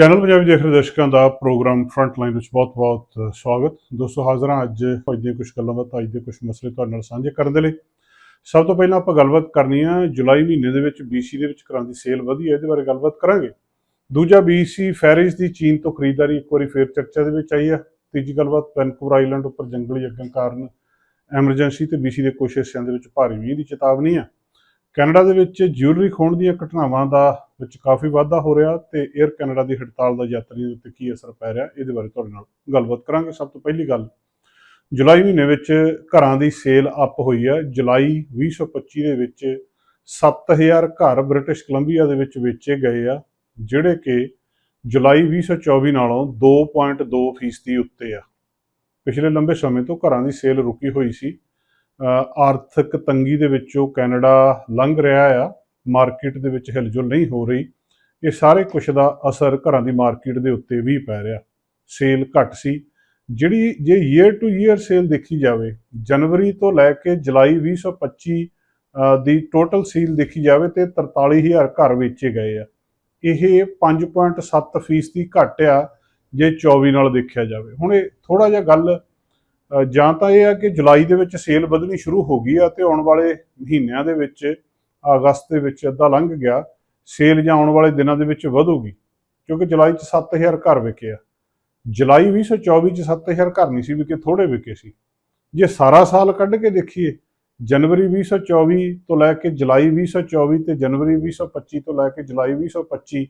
Channel Punjabi ਦੇਖ ਰਹੇ ਦਰਸ਼ਕਾਂ ਦਾ ਪ੍ਰੋਗਰਾਮ ਫਰੰਟ ਲਾਈਨ ਵਿੱਚ ਬਹੁਤ-ਬਹੁਤ ਸਵਾਗਤ। ਦੋਸਤੋ, ਹਾਜ਼ਰ ਹਾਂ ਅੱਜ ਅੱਜ ਦੀਆਂ ਕੁਝ ਗੱਲਾਂ ਦਾ ਅੱਜ ਦੇ ਕੁਝ ਮਸਲੇ ਤੁਹਾਡੇ ਨਾਲ ਸਾਂਝੇ ਕਰਨ ਦੇ ਲਈ। ਸਭ ਤੋਂ ਪਹਿਲਾਂ ਆਪਾਂ ਗੱਲਬਾਤ ਕਰਨੀ ਆ ਜੁਲਾਈ ਮਹੀਨੇ ਦੇ ਵਿੱਚ BC ਦੇ ਵਿੱਚ ਕਰਾਂ ਦੀ ਸੇਲ ਵਧੀ ਹੈ, ਇਹਦੇ ਬਾਰੇ ਗੱਲਬਾਤ ਕਰਾਂਗੇ। ਦੂਜਾ BC ਫੈਰਿਸ ਦੀ ਚੀਨ ਤੋਂ ਖਰੀਦਦਾਰੀ ਇੱਕ ਵਾਰੀ ਫੇਰ ਚਰਚਾ ਦੇ ਵਿੱਚ ਆਈ ਆ। ਤੀਜੀ ਗੱਲਬਾਤ ਵੈਨਕੂਵਰ ਆਈਲੈਂਡ ਉੱਪਰ ਜੰਗਲੀ ਅੱਗਾਂ ਕਾਰਨ ਐਮਰਜੈਂਸੀ ਤੇ BC ਦੇ ਕੁਝ ਹਿੱਸਿਆਂ ਦੇ ਵਿੱਚ ਭਾਰੀ ਮੀਂਹ ਦੀ ਚੇਤਾਵਨੀ ਆ। ਕੈਨੇਡਾ ਦੇ ਵਿੱਚ ਜਿਊਲਰੀ ਖੋਣ ਦੀਆਂ ਘਟਨਾਵਾਂ ਦਾ ਵਿੱਚ ਕਾਫੀ ਵਾਧਾ ਹੋ ਰਿਹਾ ਤੇ 에ਅਰ ਕੈਨੇਡਾ ਦੀ ਹੜਤਾਲ ਦਾ ਯਾਤਰੀਆਂ ਦੇ ਉੱਤੇ ਕੀ ਅਸਰ ਪੈ ਰਿਹਾ, ਇਹਦੇ ਬਾਰੇ ਤੁਹਾਡੇ ਨਾਲ ਗੱਲਬਾਤ ਕਰਾਂਗੇ। ਸਭ ਤੋਂ ਪਹਿਲੀ ਗੱਲ, ਜੁਲਾਈ ਮਹੀਨੇ ਵਿੱਚ ਘਰਾਂ ਦੀ ਸੇਲ ਅਪ ਹੋਈ ਹੈ। ਜੁਲਾਈ 2025 ਦੇ ਵਿੱਚ 7000 ਘਰ ਬ੍ਰਿਟਿਸ਼ ਕੋਲੰਬੀਆ ਦੇ ਵਿੱਚ ਵੇਚੇ ਗਏ ਆ, ਜਿਹੜੇ ਕਿ ਜੁਲਾਈ 2024 ਨਾਲੋਂ 2.2 ਫੀਸਦੀ ਉੱਤੇ ਆ। ਪਿਛਲੇ ਲੰਬੇ ਸਮੇਂ ਤੋਂ ਘਰਾਂ ਦੀ ਸੇਲ ਰੁਕੀ ਹੋਈ ਸੀ। ਆਰਥਿਕ ਤੰਗੀ ਦੇ ਵਿੱਚੋਂ ਕੈਨੇਡਾ ਲੰਘ ਰਿਹਾ ਆ। ਮਾਰਕੀਟ ਦੇ ਵਿੱਚ ਹਿਲਜੁਲ ਨਹੀਂ ਹੋ ਰਹੀ। ਇਹ ਸਾਰੇ ਕੁਝ ਦਾ ਅਸਰ ਘਰਾਂ ਦੀ ਮਾਰਕੀਟ ਦੇ ਉੱਤੇ ਵੀ ਪੈ ਰਿਹਾ। ਸੇਲ ਘੱਟ ਸੀ। ਜਿਹੜੀ ਜੇ ਈਅਰ ਟੂ ਈਅਰ ਸੇਲ ਦੇਖੀ ਜਾਵੇ ਜਨਵਰੀ ਤੋਂ ਲੈ ਕੇ ਜੁਲਾਈ 2025 ਅ, ਦੀ ਟੋਟਲ ਸੇਲ ਦੇਖੀ ਜਾਵੇ ਤੇ 43000 ਘਰ ਵੇਚੇ ਗਏ ਆ। ਇਹ 5.7 ਫੀਸਦੀ ਘੱਟ ਆ ਜੇ 24 ਨਾਲ ਦੇਖਿਆ ਜਾਵੇ। ਹੁਣ ਇਹ ਥੋੜਾ ਜਿਹਾ ਗੱਲ ਜਾਂ ਤਾਂ ਇਹ ਆ ਕਿ ਜੁਲਾਈ ਦੇ ਵਿੱਚ ਸੇਲ ਵਧਣੀ ਸ਼ੁਰੂ ਹੋ ਗਈ ਆ ਤੇ ਆਉਣ ਵਾਲੇ ਮਹੀਨਿਆਂ ਦੇ ਵਿੱਚ ਅਗਸਤ ਦੇ ਵਿੱਚ ਅੱਧਾ ਲੰਘ ਗਿਆ, ਸੇਲ ਜਾਂ ਆਉਣ ਵਾਲੇ ਦਿਨਾਂ ਦੇ ਵਿੱਚ ਵਧੂਗੀ, ਕਿਉਂਕਿ ਜੁਲਾਈ 'ਚ 7000 ਘਰ ਵਿਕੇ ਆ। ਜੁਲਾਈ 2024 'ਚ 7000 ਘਰ ਨਹੀਂ ਸੀ ਵਿਕੇ ਥੋੜੇ ਵਿਕੇ ਸੀ। ਜੇ ਸਾਰਾ ਸਾਲ ਕੱਢ ਕੇ ਦੇਖੀਏ, ਜਨਵਰੀ 2024 ਤੋਂ ਲੈ ਕੇ ਜੁਲਾਈ 2024 ਤੇ ਜਨਵਰੀ 2025 ਤੋਂ ਲੈ ਕੇ ਜੁਲਾਈ 2025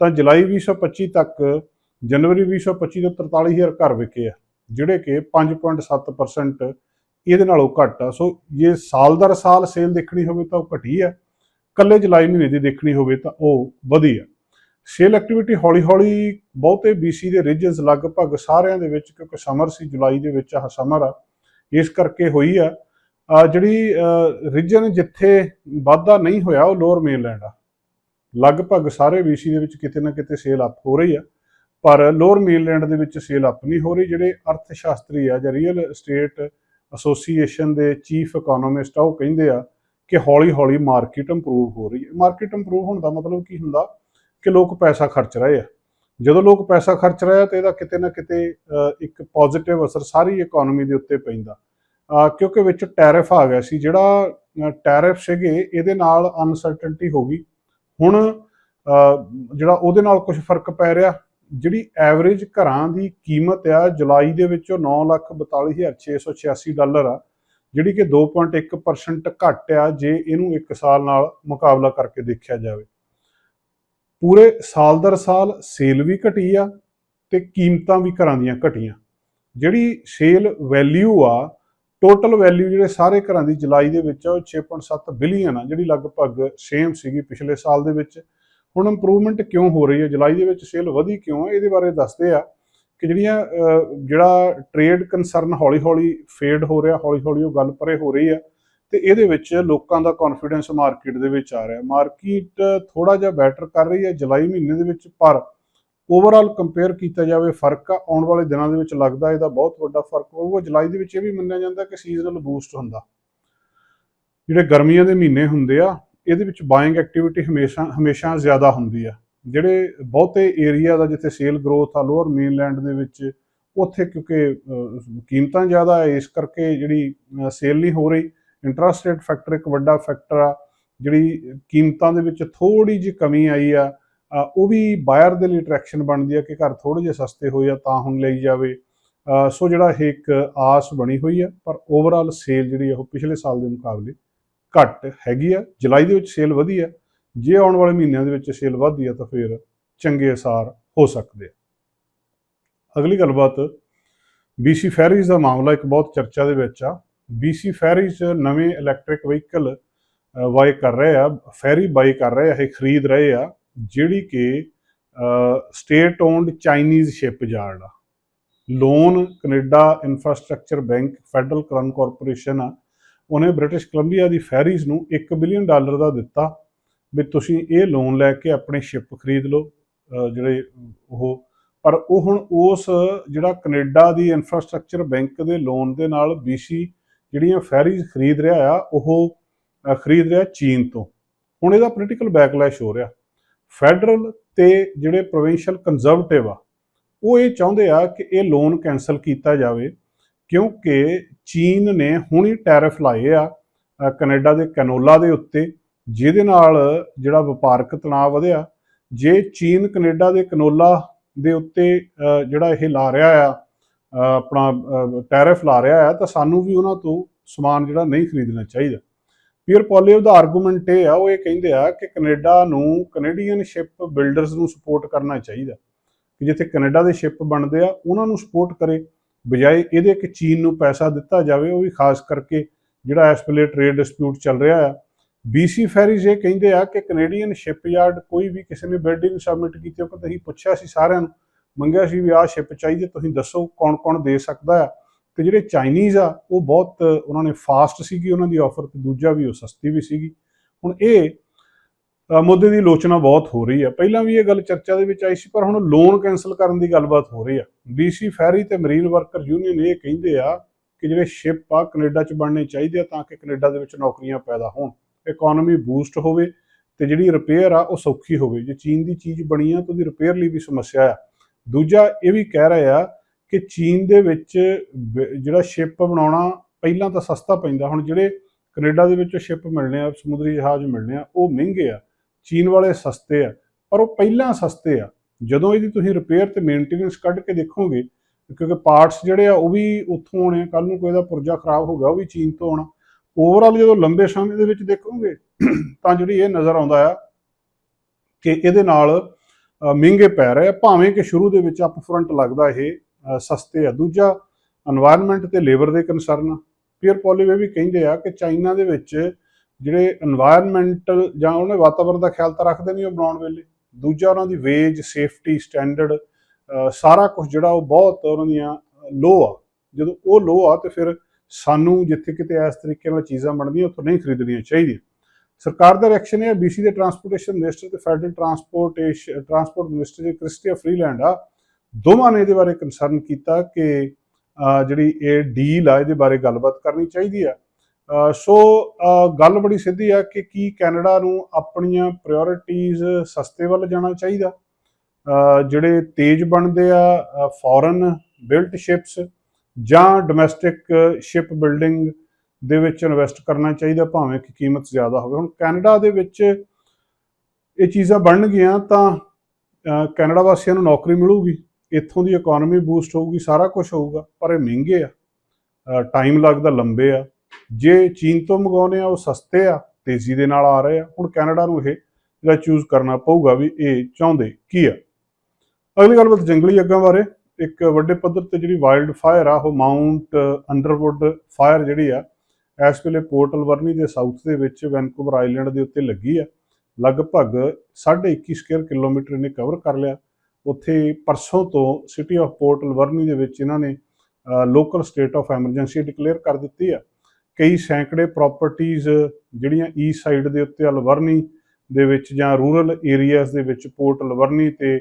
ਤਾਂ ਜੁਲਾਈ 2025 ਤੱਕ ਜਨਵਰੀ 2025 ਤੋਂ 43000 ਘਰ ਵਿਕੇ ਆ। ਜਿਹੜੇ ਕਿ 5.7% ਇਹਦੇ ਨਾਲੋਂ ਘੱਟ ਆ। ਸੋ ਜੇ ਸਾਲ ਦਰ ਸਾਲ ਸੇਲ ਦੇਖਣੀ ਹੋਵੇ ਤਾਂ ਉਹ ਘਟੀ ਆ। ਕੱਲੇ ਜੁਲਾਈ ਮਹੀਨੇ ਦੀ ਦੇਖਣੀ ਹੋਵੇ ਤਾਂ ਉਹ ਵਧੀ ਆ। ਸੇਲ ਐਕਟੀਵਿਟੀ ਹੌਲੀ-ਹੌਲੀ ਬਹੁਤੇ BC ਦੇ ਰੀਜਨਸ ਲਗਭਗ ਸਾਰਿਆਂ ਦੇ ਵਿੱਚ, ਕਿਉਂਕਿ ਸਮਰ ਸੀ, ਜੁਲਾਈ ਦੇ ਵਿੱਚ ਆਹ ਸਮਰ ਆ, ਇਸ ਕਰਕੇ ਹੋਈ ਆ। ਆ ਜਿਹੜੀ ਰੀਜਨ ਜਿੱਥੇ ਵਾਧਾ ਨਹੀਂ ਹੋਇਆ, ਉਹ ਲੋਅਰ ਮੇਨਲੈਂਡ ਆ। ਲਗਭਗ ਸਾਰੇ BC ਦੇ ਵਿੱਚ ਕਿਤੇ ਨਾ ਕਿਤੇ ਸੇਲ ਅਪ ਹੋ ਰਹੀ ਆ। ਪਰ ਲੋਅਰ ਮੇਨਲੈਂਡ ਦੇ ਵਿੱਚ ਸੇਲ ਅਪ ਨਹੀਂ ਹੋ ਰਹੀ, ਜਿਹੜੇ ਅਰਥ ਸ਼ਾਸਤਰੀ ਆ ਜਾਂ ਰੀਅਲ ਏਸਟੇਟ ਐਸੋਸੀਏਸ਼ਨ ਦੇ ਚੀਫ ਇਕਨੋਮਿਸਟ ਆ, ਉਹ ਕਹਿੰਦੇ ਆ ਕਿ ਹੌਲੀ-ਹੌਲੀ ਮਾਰਕੀਟ ਇੰਪਰੂਵ ਹੋ ਰਹੀ ਹੈ। ਮਾਰਕੀਟ ਇੰਪਰੂਵ ਹੋਣ ਦਾ ਮਤਲਬ ਕੀ ਹੁੰਦਾ ਕਿ ਲੋਕ ਪੈਸਾ ਖਰਚ ਰਹੇ ਆ। ਜਦੋਂ ਲੋਕ ਪੈਸਾ ਖਰਚ ਰਹੇ ਆ, ਤੇ ਇਹਦਾ ਕਿਤੇ ਨਾ ਕਿਤੇ ਇੱਕ ਪੋਜ਼ਿਟਿਵ ਅਸਰ ਸਾਰੀ ਇਕਨੋਮੀ ਦੇ ਉੱਤੇ ਪੈਂਦਾ। ਕਿਉਂਕਿ ਵਿੱਚ ਟੈਰਿਫ ਆ ਗਿਆ ਸੀ, ਜਿਹੜਾ ਟੈਰਿਫ ਸੀਗੇ, ਇਹਦੇ ਨਾਲ ਅਨਸਰਟਨਟੀ ਹੋ ਗਈ। ਹੁਣ ਜਿਹੜਾ ਉਹਦੇ ਨਾਲ ਕੁਝ ਫ਼ਰਕ ਪੈ ਰਿਹਾ ਜਿਹੜੀ ਐਵਰੇਜ ਘਰਾਂ ਦੀ ਕੀਮਤ ਆ, ਜੁਲਾਈ ਦੇ ਵਿੱਚ ਉਹ 942686 ਡਾਲਰ ਆ, ਜਿਹੜੀ ਕਿ 2.1% ਘੱਟ ਆ ਜੇ ਇਹਨੂੰ ਇੱਕ ਸਾਲ ਨਾਲ ਮੁਕਾਬਲਾ ਕਰਕੇ ਦੇਖਿਆ ਜਾਵੇ। ਪੂਰੇ ਸਾਲ ਦਰ ਸਾਲ ਸੇਲ ਵੀ ਘਟੀ ਆ ਤੇ ਕੀਮਤਾਂ ਵੀ ਘਰਾਂ ਦੀਆਂ ਘਟੀਆਂ। ਜਿਹੜੀ ਸੇਲ ਵੈਲਿਊ ਆ ਟੋਟਲ ਵੈਲਿਊ ਜਿਹੜੇ ਸਾਰੇ ਘਰਾਂ ਦੀ ਜੁਲਾਈ ਦੇ ਵਿੱਚ ਆ, ਉਹ 6.7 ਬਿਲੀਅਨ ਆ, ਜਿਹੜੀ ਲਗਭਗ ਸੇਮ ਸੀਗੀ ਪਿਛਲੇ ਸਾਲ ਦੇ ਵਿੱਚ। ਹੁਣ ਇੰਪਰੂਵਮੈਂਟ ਕਿਉਂ ਹੋ ਰਹੀ ਹੈ? ਜੁਲਾਈ ਦੇ ਵਿੱਚ ਸੇਲ ਵਧੀ ਕਿਉਂ ਹੈ? ਇਹਦੇ ਬਾਰੇ ਦੱਸਦੇ ਆ ਕਿ ਜਿਹੜੀਆਂ ਜਿਹੜਾ ਟ੍ਰੇਡ ਕਨਸਰਨ ਹੌਲੀ-ਹੌਲੀ ਫੇਡ ਹੋ ਰਿਹਾ, ਹੌਲੀ-ਹੌਲੀ ਉਹ ਗੱਲ ਪਰੇ ਹੋ ਰਹੀ ਆ ਤੇ ਇਹਦੇ ਵਿੱਚ ਲੋਕਾਂ ਦਾ ਕੌਨਫੀਡੈਂਸ ਮਾਰਕੀਟ ਦੇ ਵਿੱਚ ਆ ਰਿਹਾ ਮਾਰਕੀਟ ਥੋੜਾ ਜਿਹਾ ਬੈਟਰ ਕਰ ਰਹੀ ਹੈ ਜੁਲਾਈ ਮਹੀਨੇ ਦੇ ਵਿੱਚ, ਪਰ ਓਵਰਆਲ ਕੰਪੇਅਰ ਕੀਤਾ ਜਾਵੇ, ਫ਼ਰਕ ਆ, ਆਉਣ ਵਾਲੇ ਦਿਨਾਂ ਦੇ ਵਿੱਚ ਲੱਗਦਾ ਇਹਦਾ ਬਹੁਤ ਵੱਡਾ ਫ਼ਰਕ ਹੋਊਗਾ ਜੁਲਾਈ ਦੇ ਵਿੱਚ ਇਹ ਵੀ ਮੰਨਿਆ ਜਾਂਦਾ ਕਿ ਸੀਜ਼ਨਲ ਬੂਸਟ ਹੁੰਦਾ। ਜਿਹੜੇ ਗਰਮੀਆਂ ਦੇ ਮਹੀਨੇ ਹੁੰਦੇ ਆ ਇਹਦੇ ਵਿੱਚ ਬਾਇੰਗ ਐਕਟੀਵਿਟੀ ਹਮੇਸ਼ਾ ਹਮੇਸ਼ਾ ਜ਼ਿਆਦਾ ਹੁੰਦੀ ਆ। ਜਿਹੜੇ ਬਹੁਤੇ ਏਰੀਆ ਦਾ ਜਿੱਥੇ ਸੇਲ ਗਰੋਥ ਆ ਲੋਅਰ ਮੇਨਲੈਂਡ ਦੇ ਵਿੱਚ, ਉੱਥੇ ਕਿਉਂਕਿ ਕੀਮਤਾਂ ਜ਼ਿਆਦਾ ਹੈ ਇਸ ਕਰਕੇ ਜਿਹੜੀ ਸੇਲ ਨਹੀਂ ਹੋ ਰਹੀ। ਇੰਟਰਸਟ ਰੇਟ ਫੈਕਟਰ ਇੱਕ ਵੱਡਾ ਫੈਕਟਰ ਆ। ਜਿਹੜੀ ਕੀਮਤਾਂ ਦੇ ਵਿੱਚ ਥੋੜੀ ਜਿਹੀ ਕਮੀ ਆਈ ਆ ਉਹ ਵੀ ਬਾਇਰ ਦੇ ਲਈ ਅਟਰੈਕਸ਼ਨ ਬਣਦੀ ਆ ਕਿ ਘਰ ਥੋੜੇ ਜਿਹੇ ਸਸਤੇ ਹੋਏ ਆ, ਤਾਂ ਹੁਣ ਲਈ ਜਾਵੇ। ਸੋ ਜਿਹੜਾ ਇਹ ਇੱਕ ਆਸ ਬਣੀ ਹੋਈ ਆ, ਪਰ ਓਵਰਆਲ ਸੇਲ ਜਿਹੜੀ ਆ ਉਹ ਪਿਛਲੇ ਸਾਲ ਦੇ ਮੁਕਾਬਲੇ ਘੱਟ ਹੈਗੀ ਆ, ਜੁਲਾਈ ਦੇ ਵਿੱਚ ਸੇਲ ਵਧੀ ਆ, ਜੇ ਆਉਣ ਵਾਲੇ ਮਹੀਨਿਆਂ ਦੇ ਵਿੱਚ ਸੇਲ ਵਧਦੀ ਆ ਤਾਂ ਫਿਰ ਚੰਗੇ ਅਸਾਰ ਹੋ ਸਕਦੇ ਆ। ਅਗਲੀ ਗੱਲਬਾਤ BC ਫੈਰੀਜ਼ ਦਾ ਮਾਮਲਾ ਇੱਕ ਬਹੁਤ ਚਰਚਾ ਦੇ ਵਿੱਚ ਆ। BC ਫੈਰੀਜ਼ ਨਵੇਂ ਇਲੈਕਟ੍ਰਿਕ ਵਹੀਕਲ ਬਾਈ ਕਰ ਰਹੇ ਆ ਫੈਰੀ ਬਾਈ ਕਰ ਰਹੇ ਆ, ਇਹ ਖਰੀਦ ਰਹੇ ਆ, ਜਿਹੜੀ ਕਿ state owned Chinese shipyard ਆ। Loan Canada infrastructure bank federal crown corporation ਆ ਉਹਨੇ ਬ੍ਰਿਟਿਸ਼ ਕੋਲੰਬੀਆ ਦੀ ਫੈਰੀਜ਼ ਨੂੰ 1 ਬਿਲੀਅਨ ਡਾਲਰ ਦਾ ਦਿੱਤਾ ਵੀ ਤੁਸੀਂ ਇਹ ਲੋਨ ਲੈ ਕੇ ਆਪਣੇ ਸ਼ਿਪ ਖਰੀਦ ਲਓ ਜਿਹੜੇ ਉਹ। ਪਰ ਉਹ ਹੁਣ ਉਸ ਜਿਹੜਾ ਕੈਨੇਡਾ ਦੀ ਇਨਫਰਾਸਟ੍ਰਕਚਰ ਬੈਂਕ ਦੇ ਲੋਨ ਦੇ ਨਾਲ BC ਜਿਹੜੀਆਂ ਫੈਰੀਜ਼ ਖਰੀਦ ਰਿਹਾ ਆ, ਉਹ ਖਰੀਦ ਰਿਹਾ ਚੀਨ ਤੋਂ। ਹੁਣ ਇਹਦਾ ਪੋਲੀਟੀਕਲ ਬੈਕਲੈਸ਼ ਹੋ ਰਿਹਾ। ਫੈਡਰਲ ਤੇ ਜਿਹੜੇ ਪ੍ਰੋਵਿੰਸ਼ੀਅਲ ਕੰਜ਼ਰਵੇਟਿਵ ਆ, ਉਹ ਇਹ ਚਾਹੁੰਦੇ ਆ ਕਿ ਇਹ ਲੋਨ ਕੈਨਸਲ ਕੀਤਾ ਜਾਵੇ। ਕਿਉਂਕਿ ਚੀਨ ਨੇ ਹੁਣੀ ਟੈਰਿਫ ਲਾਏ ਆ ਅ, ਕੈਨੇਡਾ ਦੇ ਕੈਨੋਲਾ ਦੇ ਉੱਤੇ ਜਿਹਦੇ ਨਾਲ ਜਿਹੜਾ ਵਪਾਰਕ ਤਣਾਅ ਵਧਿਆ। ਜੇ ਚੀਨ ਕੈਨੇਡਾ ਦੇ ਕੈਨੋਲਾ ਦੇ ਉੱਤੇ ਜਿਹੜਾ ਇਹ ਲਾ ਰਿਹਾ ਆ ਆਪਣਾ ਟੈਰਿਫ ਲਾ ਰਿਹਾ ਆ ਤਾਂ ਸਾਨੂੰ ਵੀ ਉਹਨਾਂ ਤੋਂ ਸਮਾਨ ਜਿਹੜਾ ਨਹੀਂ ਖਰੀਦਣਾ ਚਾਹੀਦਾ। ਪੀਅਰ ਪੋਲੀਵ ਦਾ ਆਰਗੂਮੈਂਟ ਇਹ ਆ ਉਹ ਇਹ ਕਹਿੰਦੇ ਆ ਕਿ ਕੈਨੇਡਾ ਨੂੰ ਕੈਨੇਡੀਅਨ ਸ਼ਿਪ ਬਿਲਡਰਸ ਨੂੰ ਸਪੋਰਟ ਕਰਨਾ ਚਾਹੀਦਾ। ਕਿ ਜਿੱਥੇ ਕੈਨੇਡਾ ਦੇ ਸ਼ਿਪ ਬਣਦੇ ਆ ਉਹਨਾਂ ਨੂੰ ਸਪੋਰਟ ਕਰੇ। ਬਜਾਏ ਇਹਦੇ ਕਿ ਚੀਨ ਨੂੰ ਪੈਸਾ ਦਿੱਤਾ ਜਾਵੇ, ਉਹ ਵੀ ਖਾਸ ਕਰਕੇ ਜਿਹੜਾ ਇਸ ਵੇਲੇ ਟ੍ਰੇਡ ਡਿਸਪਿਊਟ ਚੱਲ ਰਿਹਾ ਆ। BC ਫੈਰੀਜ਼ ਇਹ ਕਹਿੰਦੇ ਆ ਕਿ ਕੈਨੇਡੀਅਨ ਸ਼ਿਪਯਾਰਡ ਕੋਈ ਵੀ ਕਿਸੇ ਨੇ ਬਿਲਡਿੰਗ ਸਬਮਿਟ ਕੀਤੀ ਉਹ ਕਹਿੰਦੇ ਅਸੀਂ ਪੁੱਛਿਆ ਸੀ ਸਾਰਿਆਂ ਨੂੰ, ਮੰਗਿਆ ਸੀ ਵੀ ਆਹ ਸ਼ਿਪ ਚਾਹੀਦੀ, ਤੁਸੀਂ ਦੱਸੋ ਕੌਣ ਕੌਣ ਦੇ ਸਕਦਾ ਆ। ਤੇ ਜਿਹੜੇ ਚਾਈਨੀਜ਼ ਆ, ਉਹ ਬਹੁਤ, ਉਹਨਾਂ ਨੇ ਫਾਸਟ ਸੀਗੀ ਉਹਨਾਂ ਦੀ ਆਫਰ ਤੇ, ਦੂਜਾ ਵੀ ਉਹ ਸਸਤੀ ਵੀ ਸੀਗੀ। ਹੁਣ ਇਹ ਮੁੱਦੇ ਦੀ ਲੋਚਨਾ ਬਹੁਤ ਹੋ ਰਹੀ ਹੈ ਪਹਿਲਾਂ ਵੀ ਇਹ ਗੱਲ ਚਰਚਾ ਦੇ ਵਿੱਚ ਆਈ ਸੀ, ਪਰ ਹੁਣ ਲੋਨ ਕੈਨਸਲ ਕਰਨ ਦੀ ਗੱਲਬਾਤ ਹੋ ਰਹੀ ਆ। BC ਫੈਰੀ ਤੇ ਮਰੀਨ ਵਰਕਰ ਯੂਨੀਅਨ ਇਹ ਕਹਿੰਦੇ ਆ ਕਿ ਜਿਹੜੇ ਸ਼ਿਪ ਆ, ਕੈਨੇਡਾ 'ਚ ਬਣਨੇ ਚਾਹੀਦੇ ਆ ਤਾਂ ਕਿ ਕੈਨੇਡਾ ਦੇ ਵਿੱਚ ਨੌਕਰੀਆਂ ਪੈਦਾ ਹੋਣ। ਇਕਨੋਮੀ ਬੂਸਟ ਹੋਵੇ ਤੇ ਜਿਹੜੀ ਰਿਪੇਅਰ ਆ, ਉਹ ਸੌਖੀ ਹੋਵੇ। ਜੇ ਚੀਨ ਦੀ ਚੀਜ਼ ਬਣੀ ਆ, ਤਾਂ ਉਹਦੀ ਰਿਪੇਅਰ ਲਈ ਵੀ ਸਮੱਸਿਆ ਆ। ਦੂਜਾ ਇਹ ਵੀ ਕਹਿ ਰਹੇ ਆ ਕਿ ਚੀਨ ਦੇ ਵਿੱਚ ਜਿਹੜਾ ਸ਼ਿਪ ਬਣਾਉਣਾ ਪਹਿਲਾਂ ਤਾਂ ਸਸਤਾ ਪੈਂਦਾ। ਹੁਣ ਜਿਹੜੇ ਕੈਨੇਡਾ ਦੇ ਵਿੱਚ ਸ਼ਿਪ ਮਿਲਣੇ ਆ, ਸਮੁੰਦਰੀ ਜਹਾਜ਼ ਮਿਲਣੇ ਆ, ਉਹ ਮਹਿੰਗੇ ਆ। ਚੀਨ ਵਾਲੇ ਸਸਤੇ ਆ, ਪਰ ਉਹ ਪਹਿਲਾਂ ਸਸਤੇ ਆ। ਜਦੋਂ ਇਹਦੀ ਤੁਸੀਂ ਰਿਪੇਅਰ ਤੇ ਮੇਨਟੇਨੈਂਸ ਕੱਢ ਕੇ ਦੇਖੋਗੇ, ਕਿਉਂਕਿ ਪਾਰਟਸ ਜਿਹੜੇ ਆ ਉਹ ਵੀ ਉੱਥੋਂ ਆਉਣੇ ਕੱਲ ਨੂੰ ਕੋਈ ਇਹਦਾ ਪੁਰਜਾ ਖਰਾਬ ਹੋ ਗਿਆ, ਉਹ ਵੀ ਚੀਨ ਤੋਂ ਆਉਣਾ। ਓਵਰਆਲ ਜਦੋਂ ਲੰਬੇ ਸਮੇਂ ਦੇ ਵਿੱਚ ਦੇਖੋਗੇ, ਤਾਂ ਜਿਹੜੀ ਇਹ ਨਜ਼ਰ ਆਉਂਦਾ ਆ ਕਿ ਇਹਦੇ ਨਾਲ ਮਹਿੰਗੇ ਪੈ ਰਹੇ ਆ, ਭਾਵੇਂ ਕਿ ਸ਼ੁਰੂ ਦੇ ਵਿੱਚ ਅਪ ਫਰੰਟ ਲੱਗਦਾ ਇਹ ਸਸਤੇ ਆ। ਦੂਜਾ এনवायरमेंट ਤੇ ਲੇਬਰ ਦੇ ਕੰਸਰਨ ਪੀਅਰ ਪੋਲੀਵੇ ਵੀ ਕਹਿੰਦੇ ਆ ਕਿ ਚਾਈਨਾ ਦੇ ਵਿੱਚ ਜਿਹੜੇ এনवायरमेंटल ਜਾਂ ਉਹਨੇ ਵਾਤਾਵਰਨ ਦਾ ਖਿਆਲ ਤਾਂ ਰੱਖਦੇ ਨਹੀਂ ਉਹ ਬਣਾਉਣ ਵੇਲੇ। ਦੂਜਾ ਉਹਨਾਂ ਦੀ ਵੇਜ ਸੇਫਟੀ ਸਟੈਂਡਰਡ ਸਾਰਾ ਕੁਝ ਜਿਹੜਾ ਉਹ ਬਹੁਤ ਉਹਨਾਂ ਦੀਆਂ ਲੋ ਆ। ਜਦੋਂ ਉਹ ਲੋ ਆ ਤੇ ਫਿਰ ਸਾਨੂੰ ਜਿੱਥੇ ਕਿਤੇ ਇਸ ਤਰੀਕੇ ਨਾਲ ਚੀਜ਼ਾਂ ਬਣਦੀਆਂ, ਉੱਥੋਂ ਨਹੀਂ ਖਰੀਦਣੀਆਂ ਚਾਹੀਦੀਆਂ। ਸਰਕਾਰ ਦਾ ਰਿਐਕਸ਼ਨ ਹੈ ਬੀਸੀ ਦੇ ਟਰਾਂਸਪੋਰਟੇਸ਼ਨ ਮਿਨਿਸਟਰ ਤੇ federal transportation transport minister ji Chrystia Freeland ਆ, ਦੋਵਾਂ ਨੇ ਇਹਦੇ ਬਾਰੇ ਕਨਸਰਨ ਕੀਤਾ ਕਿ ਜਿਹੜੀ ਇਹ ਡੀਲ ਆ, ਇਹਦੇ ਬਾਰੇ ਗੱਲਬਾਤ ਕਰਨੀ ਚਾਹੀਦੀ ਆ। ਸੋ ਗੱਲ ਬੜੀ ਸਿੱਧੀ ਆ ਕਿ ਕੀ ਕੈਨੇਡਾ ਨੂੰ ਆਪਣੀਆਂ ਪ੍ਰਾਇੋਰਟੀਆਂ ਸਸਤੇ ਵੱਲ ਜਾਣਾ ਚਾਹੀਦਾ। ਜਿਹੜੇ ਤੇਜ਼ ਬਣਦੇ ਆ ਫੋਰਨ ਬਿਲਟ ਸ਼ਿਪਸ ਜਾਂ ਡੋਮੈਸਟਿਕ ਸ਼ਿਪ ਬਿਲਡਿੰਗ ਦੇ ਵਿੱਚ ਇਨਵੈਸਟ ਕਰਨਾ ਚਾਹੀਦਾ, ਭਾਵੇਂ ਕਿ ਕੀਮਤ ਜ਼ਿਆਦਾ ਹੋਵੇ। ਹੁਣ ਕੈਨੇਡਾ ਦੇ ਵਿੱਚ ਇਹ ਚੀਜ਼ਾਂ ਬਣਨਗੀਆਂ ਤਾਂ ਕੈਨੇਡਾ ਵਾਸੀਆਂ ਨੂੰ ਨੌਕਰੀ ਮਿਲੂਗੀ। ਇੱਥੋਂ ਦੀ ਇਕਨੋਮੀ ਬੂਸਟ ਹੋਊਗੀ, ਸਾਰਾ ਕੁਝ ਹੋਊਗਾ, ਪਰ ਇਹ ਮਹਿੰਗੇ ਆ। ਟਾਈਮ ਲੱਗਦਾ, ਲੰਬੇ ਆ। ਜੇ ਚੀਨ ਤੋਂ ਮੰਗਾਉਨੇ ਆ, ਉਹ ਸਸਤੇ ਆ, ਤੇਜ਼ੀ ਦੇ ਨਾਲ ਆ ਰਹੇ ਆ। ਹੁਣ ਕੈਨੇਡਾ ਨੂੰ ਇਹ ਜਿਹੜਾ ਚੂਜ਼ ਕਰਨਾ ਪਊਗਾ ਵੀ ਇਹ ਚਾਹੁੰਦੇ ਕੀ ਆ। ਅਗਲੀ ਗੱਲਬਾਤ ਜੰਗਲੀ ਅੱਗਾਂ ਬਾਰੇ। ਇੱਕ ਵੱਡੇ ਪੱਧਰ ਤੇ ਜਿਹੜੀ ਵਾਈਲਡ ਫਾਇਰ ਆ, ਉਹ ਮਾਊਂਟ ਅੰਡਰਵੁੱਡ ਫਾਇਰ ਜਿਹੜੀ ਆ, ਇਸ ਵੇਲੇ ਪੋਰਟ ਅਲਵਰਨੀ ਦੇ ਸਾਊਥ ਦੇ ਵਿੱਚ ਵੈਨਕੂਵਰ ਆਈਲੈਂਡ ਦੇ ਉੱਤੇ ਲੱਗੀ ਆ। ਲਗਭਗ 21.5 ਸਕੁਅਰ ਕਿਲੋਮੀਟਰ ਇਹਨੇ ਕਵਰ ਕਰ ਲਿਆ। ਉੱਥੇ ਪਰਸੋਂ ਤੋਂ ਸਿਟੀ ਆਫ ਪੋਰਟ ਅਲਵਰਨੀ ਦੇ ਵਿੱਚ ਇਹਨਾਂ ਨੇ local state of emergency declare ਕਰ ਦਿੱਤੀ ਆ। ਕਈ ਸੈਂਕੜੇ ਪ੍ਰਾਪਰਟੀਆਂ ਜਿਹੜੀਆਂ ਈਸਟ ਸਾਈਡ ਦੇ ਉੱਤੇ ਅਲਵਰਨੀ ਦੇ ਵਿੱਚ ਜਾਂ ਰੂਰਲ ਏਰੀਆਜ਼ ਦੇ ਵਿੱਚ ਪੋਰਟ ਅਲਵਰਨੀ ਤੇ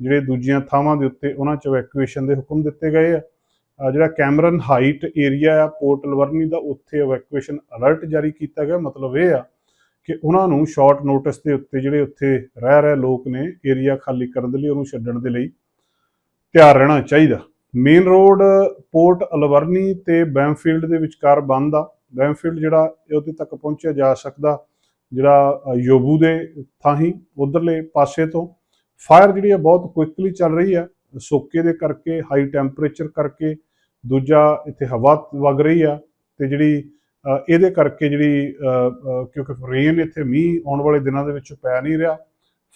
ਜਿਹੜੇ ਦੂਜੀਆਂ ਥਾਵਾਂ ਦੇ ਉੱਤੇ ਉਹਨਾਂ 'ਚ ਇਵੈਕੂਏਸ਼ਨ ਦੇ ਹੁਕਮ ਦਿੱਤੇ ਗਏ ਆ। ਜਿਹੜਾ ਕੈਮਰਨ ਹਾਈਟ ਏਰੀਆ ਆ ਪੋਰਟ ਅਲਵਰਨੀ ਦਾ, ਉੱਥੇ ਇਵੈਕੂਏਸ਼ਨ ਅਲਰਟ ਜਾਰੀ ਕੀਤਾ ਗਿਆ। ਮਤਲਬ ਇਹ ਆ ਕਿ ਉਹਨਾਂ ਨੂੰ ਸ਼ਾਰਟ ਨੋਟਿਸ ਦੇ ਉੱਤੇ ਜਿਹੜੇ ਉੱਥੇ ਰਹਿ ਰਹੇ ਲੋਕ ਨੇ ਏਰੀਆ ਖਾਲੀ ਕਰਨ ਦੇ ਲਈ, ਉਹਨੂੰ ਛੱਡਣ ਦੇ ਲਈ ਤਿਆਰ ਰਹਿਣਾ ਚਾਹੀਦਾ। ਮੇਨ ਰੋਡ ਪੋਰਟ ਅਲਵਰਨੀ ਤੇ ਬੈਮਫੀਲਡ ਦੇ ਵਿਚਕਾਰ ਬੰਦ ਆ। ਬੈਮਫੀਲਡ ਜਿਹੜਾ ਉਹਦੇ ਤੱਕ ਪਹੁੰਚਿਆ ਜਾ ਸਕਦਾ, ਜਿਹੜਾ ਯੋਬੂ ਦੇ ਥਾਹੀਂ ਉਧਰਲੇ ਪਾਸੇ ਤੋਂ। ਫਾਇਰ ਜਿਹੜੀ ਆ ਬਹੁਤ ਕੁਇਕਲੀ ਚੱਲ ਰਹੀ ਆ। ਸੋਕੇ ਦੇ ਕਰਕੇ ਹਾਈ ਟੈਂਪਰੇਚਰ ਕਰਕੇ, ਦੂਜਾ ਇੱਥੇ ਹਵਾ ਵਗ ਰਹੀ ਆ ਤੇ ਜਿਹੜੀ ਇਹਦੇ ਕਰਕੇ ਜਿਹੜੀ ਕਿਉਂਕਿ ਰੇਨ ਇੱਥੇ ਮੀਂਹ ਆਉਣ ਵਾਲੇ ਦਿਨਾਂ ਦੇ ਵਿੱਚ ਪੈ ਨਹੀਂ ਰਿਹਾ।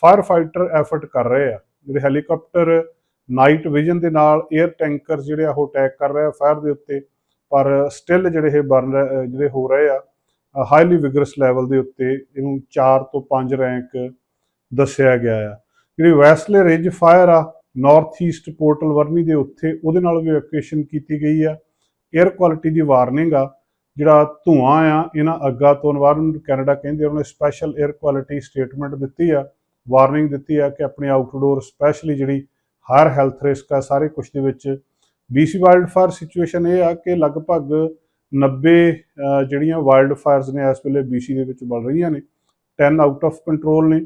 ਫਾਇਰ ਫਾਈਟਰ ਐਫਰਟ ਕਰ ਰਹੇ ਆ। ਜਿਹੜੇ ਹੈਲੀਕਾਪਟਰ ਨਾਈਟ ਵਿਜ਼ਨ ਦੇ ਨਾਲ 에ਅਰ ਟੈਂਕਰ ਜਿਹੜੇ ਆ ਉਹ ਅਟੈਕ ਕਰ ਰਹੇ ਆ ਫਾਇਰ ਦੇ ਉੱਤੇ, ਪਰ ਸਟਿਲ ਜਿਹੜੇ ਇਹ ਬਰਨ ਜਿਹੜੇ ਹੋ ਰਹੇ ਆ ਹਾਈਲੀ ਵਿਗਰਸ ਲੈਵਲ ਦੇ ਉੱਤੇ ਇਹਨੂੰ 4 ਤੋਂ 5 ਰੈਂਕ ਦੱਸਿਆ ਗਿਆ ਆ। ਜਿਹੜੀ ਵੈਸਲੇ ਰਿਜ ਫਾਇਰ ਆ ਨਾਰਥ ਈਸਟ ਪੋਰਟਲ ਵਰਮੀ ਦੇ ਉੱਤੇ ਉਹਦੇ ਨਾਲ ਵੀ ਐਕਸ਼ਨ ਕੀਤੀ ਗਈ ਆ। 에ਅਰ ਕੁਆਲਿਟੀ ਦੀ ਵਾਰਨਿੰਗ ਆ, ਜਿਹੜਾ ਧੂਆਂ ਆ, ਇਹਨਾਂ ਅੱਗਾ ਤੋਂ এনवायरमेंट ਕੈਨੇਡਾ ਕਹਿੰਦੇ ਉਹਨਾਂ ਨੇ ਸਪੈਸ਼ਲ 에ਅਰ ਕੁਆਲਿਟੀ ਸਟੇਟਮੈਂਟ ਦਿੱਤੀ ਆ ਵਾਰਨਿੰਗ ਦਿੱਤੀ ਆ ਕਿ ਆਪਣੇ ਆਊਟਡੋਰ ਸਪੈਸ਼ਲੀ ਜਿਹੜੀ ਹਾਇਰ ਹੈਲਥ ਰਿਸਕ ਆ ਸਾਰੇ ਕੁਝ ਦੇ ਵਿੱਚ। BC ਵਾਈਲਡ ਫਾਇਰ ਸਿਚੁਏਸ਼ਨ ਇਹ ਆ ਕਿ ਲਗਭਗ 90 ਜਿਹੜੀਆਂ ਵਾਈਲਡ ਫਾਇਰਸ ਨੇ ਇਸ ਵੇਲੇ BC ਦੇ ਵਿੱਚ ਬਲ ਰਹੀਆਂ ਨੇ 10 ਆਊਟ ਆਫ ਕੰਟਰੋਲ ਨੇ।